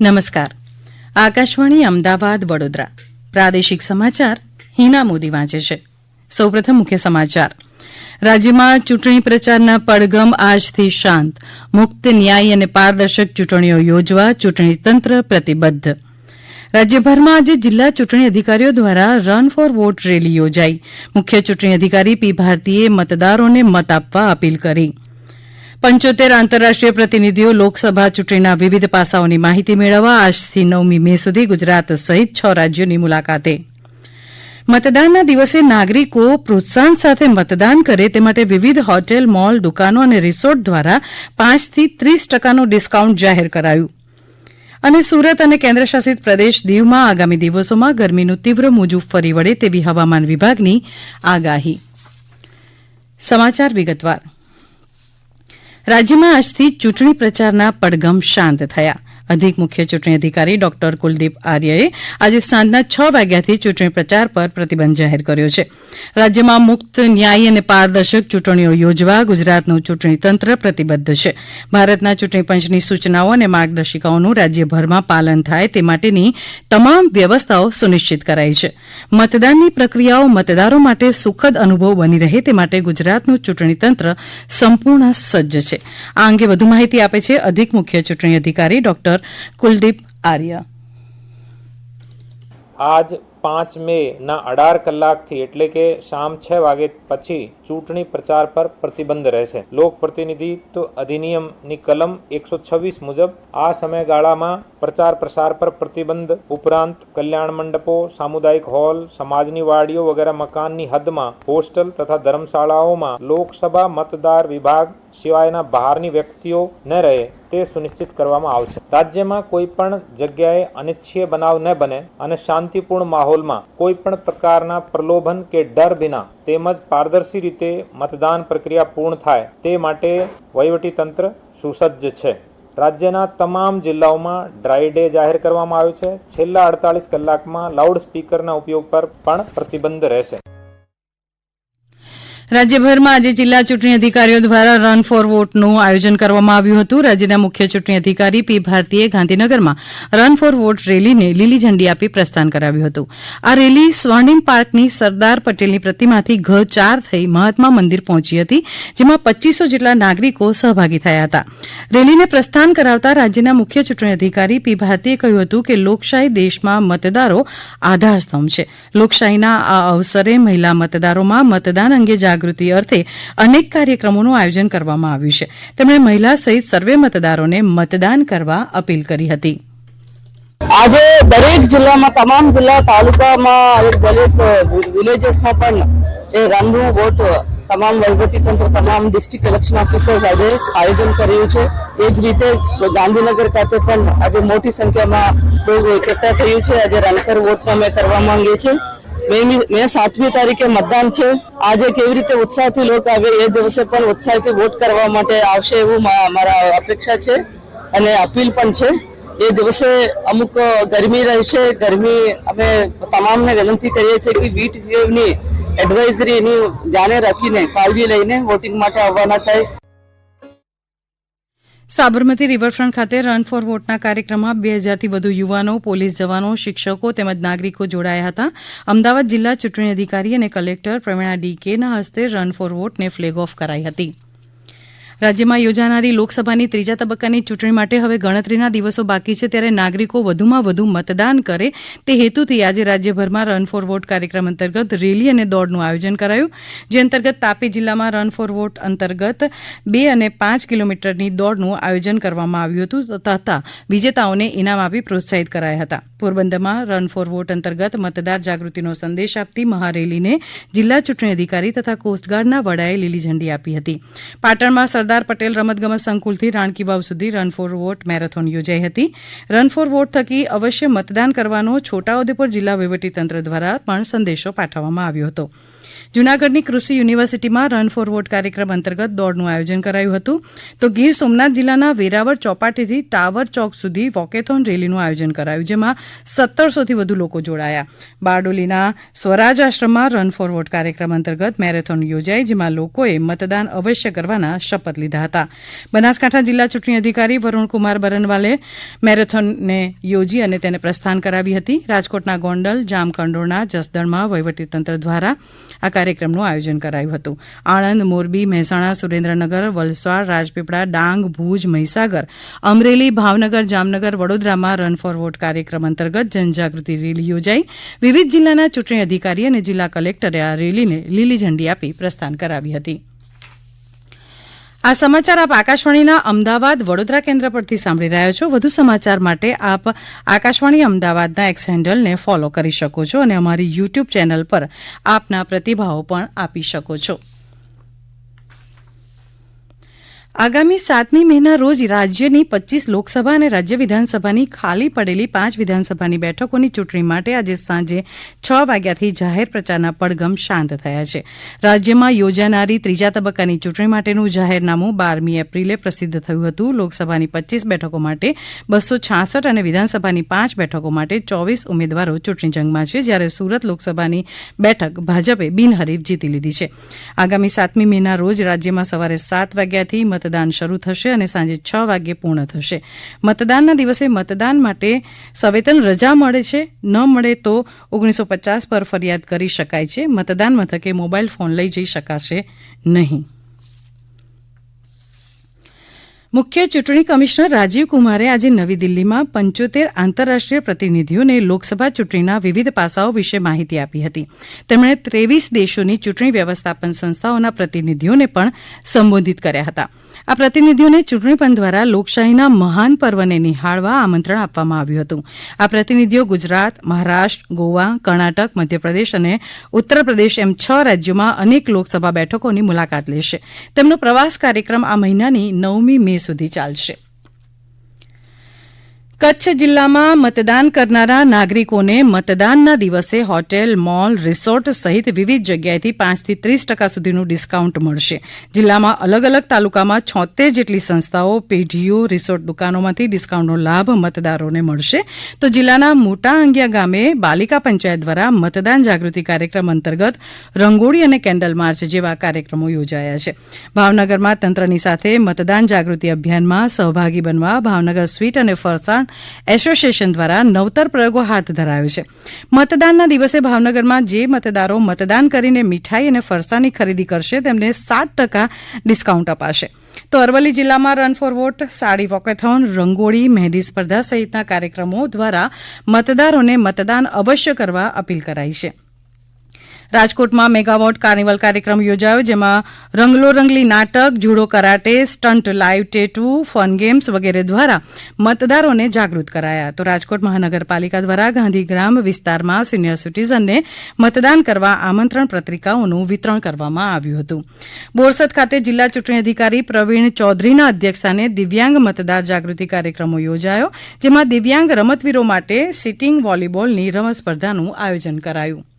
નમસ્કાર. આકાશવાણી અમદાવાદ વડોદરા. પ્રાદેશિક સમાચાર હિના મોદી વાંચે છે. સૌપ્રથમ મુખ્ય સમાચાર. રાજ્યમાં ચૂંટણી પ્રચારના પડગમ આજથી શાંત. મુક્ત ન્યાયી અને પારદર્શક ચૂંટણીઓ યોજવા ચૂંટણી તંત્ર પ્રતિબદ્ધ. રાજ્યભરમાં આજે જિલ્લા ચૂંટણી અધિકારીઓ દ્વારા રન ફોર વોટ રેલી યોજાઈ. મુખ્ય ચૂંટણી અધિકારી પી ભારતીએ મતદારોને મત આપવા અપીલ કરી. પંચોતેર આંતરરાષ્ટ્રીય પ્રતિનિધિઓ લોકસભા ચૂંટણીના વિવિધ પાસાઓની માહિતી મેળવવા આજથી નવમી મે સુધી ગુજરાત સહિત છ રાજ્યોની મુલાકાતે. મતદાનના દિવસે નાગરિકો પ્રોત્સાહન સાથે મતદાન કરે તે માટે વિવિધ હોટેલ, મોલ, દુકાનો અને રિસોર્ટ દ્વારા પાંચથી ત્રીસ ટકાનું ડિસ્કાઉન્ટ જાહેર કરાયું. અને સુરત અને કેન્દ્રશાસિત પ્રદેશ દીવમાં આગામી દિવસોમાં ગરમીનું તીવ્ર મોજું ફરી વળે તેવી હવામાન વિભાગની આગાહી. સમાચાર વિગતવાર. રાજ્યમાં આજથી ચૂંટણી પ્રચારના પડઘમ શાંત થયા. અધિક મુખ્ય ચૂંટણી અધિકારી ડોક્ટર કુલદીપ આર્યએ આજે સાંજના છ વાગ્યાથી ચૂંટણી પ્રચાર પર પ્રતિબંધ જાહેર કર્યો છે. રાજ્યમાં મુક્ત, ન્યાયી અને પારદર્શક ચૂંટણીઓ યોજવા ગુજરાતનું ચૂંટણી તંત્ર પ્રતિબદ્ધ છે. ભારતના ચૂંટણી પંચની સૂચનાઓ અને માર્ગદર્શિકાઓનું રાજ્યભરમાં પાલન થાય તે માટેની તમામ વ્યવસ્થાઓ સુનિશ્ચિત કરાઈ છે. મતદાનની પ્રક્રિયાઓ મતદારો માટે સુખદ અનુભવ બની રહે તે માટે ગુજરાતનું ચૂંટણી તંત્ર સંપૂર્ણ સજ્જ છે. આ અંગે વધુ માહિતી આપે છે અધિક મુખ્ય ચૂંટણી અધિકારી ડોક્ટર કુલદીપ આર્ય. આજ પાંચ મે ના અઢાર કલાકથી એટલે કે શામ છ વાગે પછી ચૂંટણી પ્રચાર પર પ્રતિબંધ રહેશે. લોક પ્રતિનિધિત્વ અધિનિયમની કલમ એકસો છવ્વીસ મુજબ આ સમયગાળામાં પ્રચાર પ્રસાર પર પ્રતિબંધ, ઉપરાંત કલ્યાણ મંડપો, સામુદાયિક હોલ, સમાજની વાડીઓ વગેરે મકાનની હદમાં, હોસ્ટેલ તથા ધર્મશાળાઓમાં લોકસભા મતદાર વિભાગ સિવાયના બહારની વ્યક્તિઓ ન રહે તે સુનિશ્ચિત કરવામાં આવશે. રાજ્યમાં કોઈ પણ જગ્યાએ અનિચ્છીય બનાવ ન બને અને શાંતિપૂર્ણ માહોલમાં કોઈ પણ પ્રકારના પ્રલોભન કે ડર વિના તેમજ પારદર્શી રીતે મતદાન પ્રક્રિયા પૂર્ણ થાય તે માટે વહીવટી તંત્ર સુસજ્જ છે. રાજ્યના તમામ જિલ્લાઓમાં ડ્રાય ડે જાહેર કરવામાં આવ્યો છે. છેલ્લા અડતાલીસ કલાકમાં લાઉડ સ્પીકરના ઉપયોગ પર પણ પ્રતિબંધ રહેશે. રાજ્યભરમાં આજે જિલ્લા ચૂંટણી અધિકારીઓ દ્વારા રન ફોર વોટનું આયોજન કરવામાં આવ્યું હતું. રાજ્યના મુખ્ય ચૂંટણી અધિકારી પી ભારતીએ ગાંધીનગરમાં રન ફોર વોટ રેલીને લીલી ઝંડી આપી પ્રસ્થાન કરાવ્યું હતું. આ રેલી સ્વર્ણિમ પાર્કની સરદાર પટેલની પ્રતિમાથી ઘ ચાર થઈ મહાત્મા મંદિર પહોંચી હતી, જેમાં પચ્ચીસો જેટલા નાગરિકો સહભાગી થયા હતા. રેલીને પ્રસ્થાન કરાવતા રાજ્યના મુખ્ય ચૂંટણી અધિકારી પી ભારતીએ કહ્યું હતું કે લોકશાહી દેશમાં મતદારો આધારસ્તંભ છે. લોકશાહીના આ અવસરે મહિલા મતદારોમાં મતદાન અંગે જાગૃતિ અર્થે અનેક કાર્યક્રમોનું આયોજન કરવામાં આવ્યું છે. તેમણે મહિલા સહિત સર્વે મતદારોને મતદાન કરવા અપીલ કરી હતી. આજે દરેક જિલ્લામાં, તમામ જિલ્લા તાલુકામાં દરેક વિલેજીસમાં પણ એ રનનું વોટ તમામ તંત્ર તમામ ડિસ્ટ્રિક્ટ ઇલેક્શન ઓફિસર્સ આજે આયોજન કર્યું છે. એ જ રીતે ગાંધીનગર ખાતે પણ આજે મોટી સંખ્યામાં એકઠા થયું છે. આજે રન પર વોટ અમે કરવા માંગીએ છીએ. મે સાતમી તારીખે મતદાન છે. આજે કેવી રીતે ઉત્સાહથી લોકો આવે એ દિવસે પણ ઉત્સાહથી વોટ કરવા માટે આવશે એવું મારા અપેક્ષા છે અને અપીલ પણ છે. એ દિવસે અમુક ગરમી રહેશે. ગરમી અમે તમામને વિનંતી કરીએ છીએ કે વીટ વેવની એડવાઇઝરીની ધ્યાને રાખીને, કાળજી લઈને વોટિંગ માટે આવવાના થાય. સાબરમતી રિવરફ્રન્ટ ખાતે રન ફોર વોટના કાર્યક્રમમાં બે હજારથી વધુ યુવાનો, પોલીસ જવાનો, શિક્ષકો તેમજ નાગરિકો જોડાયા હતા. અમદાવાદ જિલ્લા ચૂંટણી અધિકારી અને કલેક્ટર પ્રવીણા ડીકેના હસ્તે રન ફોર વોટને ફ્લેગ ઓફ કરાઈ હતી. રાજ્યમાં યોજાનારી લોકસભાની ત્રીજા તબક્કાની ચૂંટણી માટે હવે ગણતરીના દિવસો બાકી છે ત્યારે નાગરિકો વધુમાં વધુ મતદાન કરે તે હેતુથી આજે રાજ્યભરમાં રન ફોર વોટ કાર્યક્રમ અંતર્ગત રેલી અને દોડનું આયોજન કરાયું, જે અંતર્ગત તાપી જિલ્લામાં રન ફોર વોટ અંતર્ગત બે અને પાંચ કિલોમીટરની દોડનું આયોજન કરવામાં આવ્યું હતું તથા વિજેતાઓને ઇનામ આપી પ્રોત્સાહિત કરાયા હતા. પોરબંદરમાં રન ફોર વોટ અંતર્ગત મતદાર જાગૃતિનો સંદેશ આપતી મહારેલીને જિલ્લા ચૂંટણી અધિકારી તથા કોસ્ટગાર્ડના વડાએ લીલી ઝંડી આપી હતી. પાટણમાં સરદાર પટેલ રમતગમત સંકુલથી રાણકી વાવ સુધી રન ફોર વોટ મેરેથોન યોજાઈ હતી. રન ફોર વોટ થકી અવશ્ય મતદાન કરવાનો છોટાઉદેપુર જિલ્લા વહીવટીતંત્ર દ્વારા પણ સંદેશો પાઠવવામાં આવ્યો હતો. જૂનાગઢની કૃષિ યુનિવર્સિટીમાં રન ફોર વોટ કાર્યક્રમ અંતર્ગત દોડનું આયોજન કરાયું હતું. તો ગીર સોમનાથ જિલ્લાના વેરાવળ ચોપાટીથી ટાવર ચોક સુધી વોકેથોન રેલીનું આયોજન કરાયું, જેમાં સત્તરસોથી વધુ લોકો જોડાયા. બારડોલીના સ્વરાજ આશ્રમમાં રન ફોર વોટ કાર્યક્રમ અંતર્ગત મેરેથોન યોજાઈ, જેમાં લોકોએ મતદાન અવશ્ય કરવાના શપથ લીધા હતા. બનાસકાંઠા જિલ્લા ચૂંટણી અધિકારી વરુણકુમાર બરનવાલે મેરેથોનને યોજી અને તેને પ્રસ્થાન કરાવી હતી. રાજકોટના ગોંડલ જામકંડોરણા જસદણમાં વહીવટીતંત્ર દ્વારા આ કાર્યક્રમનું આયોજન કરાયું હતું. આણંદ, મોરબી, મહેસાણા, સુરેન્દ્રનગર, વલસાડ, રાજપીપળા, ડાંગ, ભુજ, મહીસાગર, અમરેલી, ભાવનગર, જામનગર, વડોદરામાં રન ફોર વોટ કાર્યક્રમ અંતર્ગત જનજાગૃતિ રેલી યોજાઈ. વિવિધ જિલ્લાના ચૂંટણી અધિકારી અને જિલ્લા કલેક્ટરે આ રેલીને લીલી ઝંડી આપી પ્રસ્થાન કરાવી હતી. આ સમાચાર આપ આકાશવાણીના અમદાવાદ વડોદરા કેન્દ્ર પરથી સાંભળી રહ્યા છો. વધુ સમાચાર માટે આપ આકાશવાણી અમદાવાદના એક્સ હેન્ડલને ફોલો કરી શકો છો અને અમારી યુટ્યુબ ચેનલ પર આપના પ્રતિભાવો પણ આપી શકો છો. આગામી સાતમી મેના રોજ રાજ્યની પચીસ લોકસભા અને રાજ્ય વિધાનસભાની ખાલી પડેલી પાંચ વિધાનસભાની બેઠકોની ચૂંટણી માટે આજે સાંજે છ વાગ્યાથી જાહેર પ્રચારના પડઘમ શાંત થયા છે. રાજ્યમાં યોજાનારી ત્રીજા તબક્કાની ચૂંટણી માટેનું જાહેરનામું બારમી એપ્રિલે પ્રસિદ્ધ થયું હતું. લોકસભાની પચીસ બેઠકો માટે બસો છાસઠ અને વિધાનસભાની પાંચ બેઠકો માટે ચોવીસ ઉમેદવારો ચૂંટણી જંગમાં છે, જ્યારે સુરત લોકસભાની બેઠક ભાજપે બિનહરીફ જીતી લીધી છે. આગામી સાતમી મેના રોજ રાજ્યમાં સવારે સાત વાગ્યાથી મતદાન શરૂ થશે અને સાંજે છ વાગ્યે પૂર્ણ થશે. મતદાનના દિવસે મતદાન માટે સવેતન રજા મળે છે. ન મળે તો ઓગણીસો પચાસ પર ફરિયાદ કરી શકાય છે. મતદાન મથકે મોબાઈલ ફોન લઈ જઈ શકાશે નહીં. મુખ્ય ચૂંટણી કમિશનર રાજીવ કુમારે આજે નવી દિલ્હીમાં પંચોતેર આંતરરાષ્ટ્રીય પ્રતિનિધિઓને લોકસભા ચૂંટણીના વિવિધ પાસાઓ વિશે માહિતી આપી હતી. તેમણે ત્રેવીસ દેશોની ચૂંટણી વ્યવસ્થાપન સંસ્થાઓના પ્રતિનિધિઓને પણ સંબોધિત કર્યા હતા. આ પ્રતિનિધિઓને ચૂંટણી પંચ દ્વારા લોકશાહીના મહાન પર્વને નિહાળવા આમંત્રણ આપવામાં આવ્યું હતું. આ પ્રતિનિધિઓ ગુજરાત, મહારાષ્ટ્ર, ગોવા, કર્ણાટક, મધ્યપ્રદેશ અને ઉત્તર પ્રદેશ એમ છ રાજ્યોમાં અનેક લોકસભા બેઠકોની મુલાકાત લેશે. તેમનો પ્રવાસ કાર્યક્રમ આ મહિનાની નવમી મે સુધી ચાલશે. કચ્છ જિલ્લામાં મતદાન કરનારા નાગરિકોને મતદાનના દિવસે હોટેલ, મોલ, રિસોર્ટ સહિત વિવિધ જગ્યાએથી પાંચથી ત્રીસ ટકા સુધીનું ડિસ્કાઉન્ટ મળશે. જિલ્લામાં અલગ અલગ તાલુકામાં છોતેર જેટલી સંસ્થાઓ, પેઢીઓ, રિસોર્ટ દુકાનોમાંથી ડિસ્કાઉન્ટનો લાભ મતદારોને મળશે. તો જિલ્લાના મોટા અંગિયા ગામે બાલિકા પંચાયત દ્વારા મતદાન જાગૃતિ કાર્યક્રમ અંતર્ગત રંગોળી અને કેન્ડલ માર્ચ જેવા કાર્યક્રમો યોજાયા છે. ભાવનગરમાં તંત્રની સાથે મતદાન જાગૃતિ અભિયાનમાં સહભાગી બનવા ભાવનગર સ્વીટ અને ફરસાણ એસોસિએશન દ્વારા નવતર પ્રયોગો હાથ ધરાયો છે. મતદાનના દિવસે ભાવનગરમાં જે મતદારો મતદાન કરીને મીઠાઈ અને ફરસાની ખરીદી કરશે, તેમને સાત ટકા ડિસ્કાઉન્ટ અપાશે. તો અરવલ્લી જિલ્લામાં run for vote sari walkathon, rangoli, mehndi સ્પર્ધા સહિતના કાર્યક્રમો દ્વારા મતદારોને મતદાન અવશ્ય કરવા અપીલ કરાઈ છે. રાજકોટમાં મેગાવોટ કાર્નિવલ કાર્યક્રમ યોજાયો, જેમાં રંગલો રંગલી નાટક, judo karate stunt live tattoo, fun games વગેરે દ્વારા મતદારોને જાગૃત કરાયા. તો રાજકોટ મહાનગરપાલિકા દ્વારા ગાંધીગ્રામ વિસ્તારમાં સિનિયર સિટીઝનને મતદાન કરવા આમંત્રણ પત્રિકાઓનું વિતરણ કરવામાં આવ્યું હતું. બોરસદ ખાતે જિલ્લા ચૂંટણી અધિકારી પ્રવીણ ચૌધરીના અધ્યક્ષસ્થાને દિવ્યાંગ મતદાર જાગૃતિ કાર્યક્રમો યોજાયો, જેમાં દિવ્યાંગ રમતવીરો માટે સિટિંગ વોલીબોલની રમત સ્પર્ધાનું આયોજન કરાયું.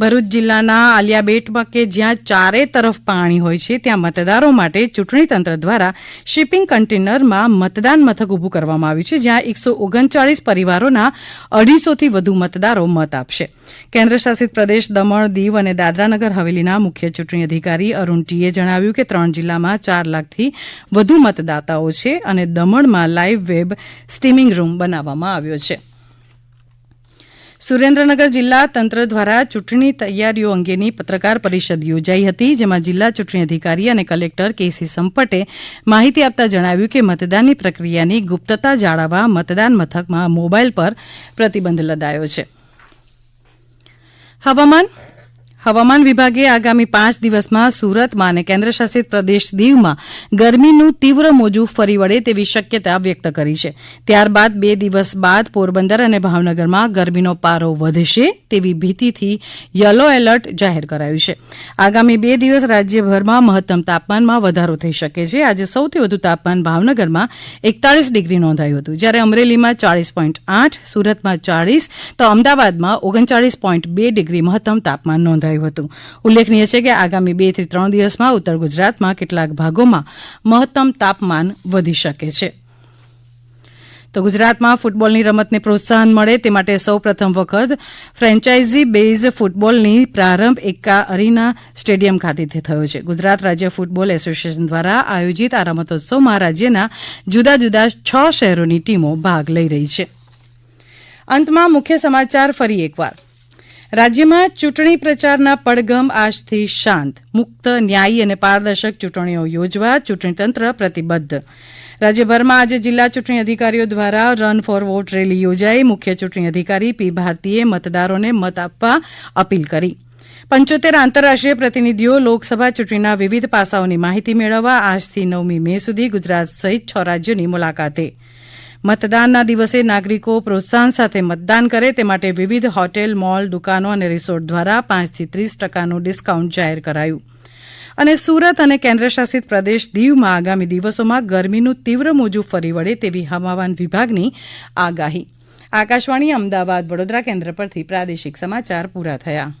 ભરૂચ જિલ્લાના આલિયાબેટમાં કે જ્યાં ચારે તરફ પાણી હોય છે, ત્યાં મતદારો માટે ચૂંટણી તંત્ર દ્વારા શિપિંગ કન્ટેનરમાં મતદાન મથક ઊભું કરવામાં આવ્યું છે, જ્યાં એકસો ઓગણચાળીસ પરિવારોના અઢીસોથી વધુ મતદારો મત આપશે. કેન્દ્ર શાસિત પ્રદેશ દમણ, દીવ અને દાદરાનગર હવેલીના મુખ્ય ચૂંટણી અધિકારી અરૂણ ટીએ જણાવ્યું કે ત્રણ જિલ્લામાં ચાર લાખથી વધુ મતદાતાઓ છે અને દમણમાં લાઇવ વેબ સ્ટીમિંગ રૂમ બનાવવામાં આવ્યો છે. સુરેન્દ્રનગર જિલ્લા તંત્ર દ્વારા ચૂંટણી તૈયારીઓ અંગેની પત્રકાર પરિષદ યોજાઈ હતી, જેમાં જિલ્લા ચૂંટણી અધિકારી અને કલેક્ટર કેસી સંપટે માહિતી આપતા જણાવ્યું કે મતદાનની પ્રક્રિયાની ગુપ્તતા જાળવવા મતદાન મથકમાં મોબાઈલ પર પ્રતિબંધ લદાયો છે. હવામાન હવામાન વિભાગે આગામી પાંચ દિવસમાં સુરતમાં અને કેન્દ્રશાસિત પ્રદેશ દીવમાં ગરમીનું તીવ્ર મોજું ફરી વળે તેવી શક્યતા વ્યક્ત કરી છે. ત્યારબાદ બે દિવસ બાદ પોરબંદર અને ભાવનગરમાં ગરમીનો પારો વધશે તેવી ભીતિથી યલો એલર્ટ જાહેર કરાયું છે. આગામી બે દિવસ રાજ્યભરમાં મહત્તમ તાપમાનમાં વધારો થઈ શકે છે. આજે સૌથી વધુ તાપમાન ભાવનગરમાં એકતાળીસ ડિગ્રી નોંધાયું હતું. જ્યારે અમરેલીમાં ચાળીસ પોઈન્ટ આઠ, સુરતમાં ચાળીસ, તો અમદાવાદમાં ઓગણચાળીસ પોઈન્ટ બે ડિગ્રી મહત્તમ તાપમાન નોંધાયું નોંધાયું હતું. ઉલ્લેખનીય છે કે આગામી બેથી ત્રણ દિવસમાં ઉત્તર ગુજરાતમાં કેટલાક ભાગોમાં મહત્તમ તાપમાન વધી શકે છે. તો ગુજરાતમાં ફૂટબોલની રમતને પ્રોત્સાહન મળે તે માટે સૌ પ્રથમ વખત ફ્રેન્ચાઇઝી બેઝ ફૂટબોલની પ્રારંભ એકા અરીના સ્ટેડિયમ ખાતેથી થયો છે. ગુજરાત રાજ્ય ફૂટબોલ એસોસિએશન દ્વારા આયોજિત આ રમતોત્સવમાં રાજ્યના જુદા જુદા છ શહેરોની ટીમો ભાગ લઈ રહી છે. અંતમાં મુખ્ય સમાચાર ફરી એકવાર. રાજ્યમાં ચૂંટણી પ્રચારના પડઘમ આજથી શાંત, મુક્ત, ન્યાયી અને પારદર્શક ચૂંટણીઓ યોજવા ચૂંટણીતંત્ર પ્રતિબદ્ધ. રાજ્યભરમાં આજે જિલ્લા ચૂંટણી અધિકારીઓ દ્વારા રન ફોર વોટ રેલી યોજાઈ. મુખ્ય ચૂંટણી અધિકારી પી. ભારતીએ મતદારોને મત આપવા અપીલ કરી. પંચોતેર આંતરરાષ્ટ્રીય પ્રતિનિધિઓ લોકસભા ચૂંટણીના વિવિધ પાસાઓની માહિતી મેળવવા આજથી નવમી મે સુધી ગુજરાત સહિત છ રાજ્યોની મુલાકાતે મતદાનના દિવસે નાગરિકો પ્રોત્સાહન સાથે મતદાન કરે તે માટે વિવિધ હોટેલ, મોલ, દુકાનો અને રિસોર્ટ દ્વારા પાંચથી ત્રીસ ટકાનું ડિસ્કાઉન્ટ જાહેર કરાયું. અને સુરત અને કેન્દ્રશાસિત પ્રદેશ દીવમાં આગામી દિવસોમાં ગરમીનું તીવ્ર મોજું ફરી વળે તેવી હવામાન વિભાગની આગાહી. આકાશવાણી અમદાવાદ, વડોદરા કેન્દ્ર પરથી પ્રાદેશિક સમાચાર પૂરા થયા.